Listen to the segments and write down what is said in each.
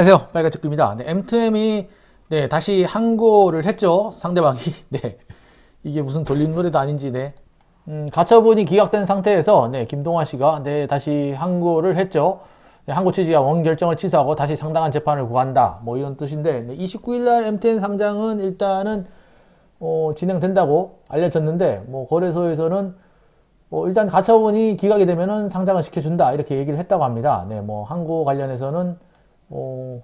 안녕하세요. 빨간축구입니다. 네, M2M이 네, 다시 항고를 했죠. 상대방이. 네. 이게 무슨 돌림 노래도 아닌지, 네. 음, 가처분이 기각된 상태에서, 네, 김동환 씨가, 네, 다시 항고를 했죠. 네, 항고 취지가 원 결정을 취소하고 다시 상당한 재판을 구한다. 뭐 이런 뜻인데, 네, 29일날 M10 상장은 일단은, 어, 진행된다고 알려졌는데, 뭐, 거래소에서는, 뭐, 일단 가처분이 기각이 되면은 상장을 시켜준다. 이렇게 얘기를 했다고 합니다. 네, 뭐, 항고 관련해서는, 어,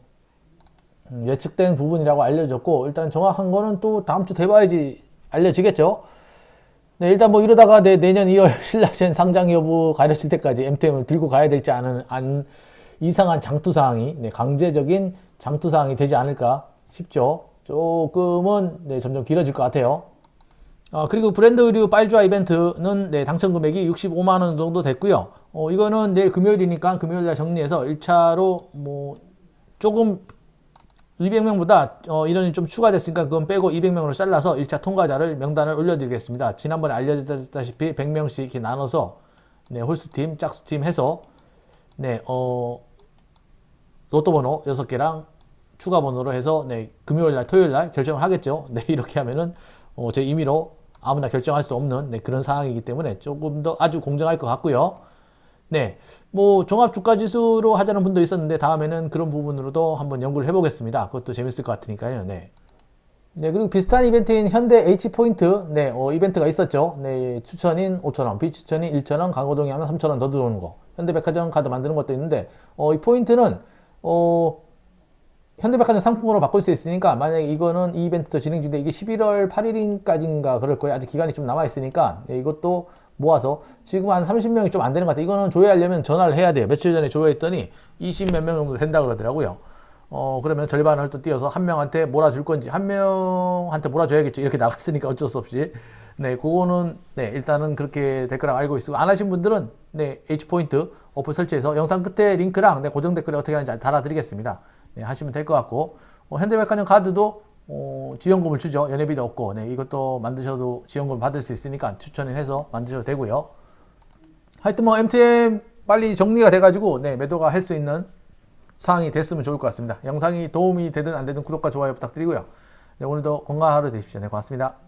음, 예측된 부분이라고 알려졌고 일단 정확한 거는 또 다음 주 돼봐야지 알려지겠죠. 네, 일단 뭐 이러다가 내 내년 2월 신라젠 상장 여부 가려질 때까지 MTM을 들고 가야 될지 않은 안 이상한 장투 사항이 네, 강제적인 장투 사항이 되지 않을까 싶죠. 조금은 네, 점점 길어질 것 같아요. 어, 그리고 브랜드 의류 빨주아 이벤트는 네, 당첨 금액이 65만 원 정도 됐고요. 어, 이거는 내일 금요일이니까 금요일 날 정리해서 1차로 뭐 조금 200명보다 어, 인원이 좀 추가됐으니까 그건 빼고 200명으로 잘라서 1차 통과자를 명단을 올려드리겠습니다. 지난번에 알려드렸다시피 100명씩 이렇게 나눠서 네, 홀스팀, 짝수팀 해서 네, 어, 로또 번호 6개랑 추가 번호로 해서 네, 금요일 날, 토요일 날 결정을 하겠죠. 네, 이렇게 하면은 어, 제 임의로 아무나 결정할 수 없는 네, 그런 상황이기 때문에 조금 더 아주 공정할 것 같고요. 네, 뭐 종합 주가 지수로 하자는 분도 있었는데 다음에는 그런 부분으로도 한번 연구를 해보겠습니다. 그것도 재밌을 것 같으니까요. 네. 네, 그리고 비슷한 이벤트인 현대 H 포인트 네, 어, 이벤트가 있었죠. 네, 추천인 5,000원, 비추천인 1,000원, 강호동이 하면 3,000원 더 들어오는 거. 현대백화점 카드 만드는 것도 있는데 어, 이 포인트는 어, 현대백화점 상품으로 바꿀 수 있으니까 만약에 이거는 이 이벤트도 진행 중인데 이게 11월 8일인까지인가 그럴 거예요. 아직 기간이 좀 남아 있으니까 네, 이것도 모아서 지금 한 30명이 좀 안 되는 것 같아요. 이거는 조회하려면 전화를 해야 돼요. 며칠 전에 조회했더니 20 몇 명 정도 된다 그러더라고요. 어, 그러면 절반을 또 띄어서 한 명한테 몰아줄 건지 한 명한테 몰아줘야겠죠. 이렇게 나갔으니까 어쩔 수 없이. 네, 그거는 네, 일단은 그렇게 될 거라고 알고 있고 안 하신 분들은 네, H포인트 어플 설치해서 영상 끝에 링크랑 네, 고정 댓글에 어떻게 하는지 달아드리겠습니다. 네, 하시면 될 것 같고 어, 현대백화점 카드도 어, 지원금을 주죠. 연회비도 없고 네, 이것도 만드셔도 지원금 받을 수 있으니까 추천해서 만드셔도 되고요. 하여튼 뭐 MTM 빨리 정리가 돼가지고 네, 매도가 할 수 있는 상황이 됐으면 좋을 것 같습니다. 영상이 도움이 되든 안 되든 구독과 좋아요 부탁드리고요. 네, 오늘도 건강한 하루 되십시오. 네, 고맙습니다.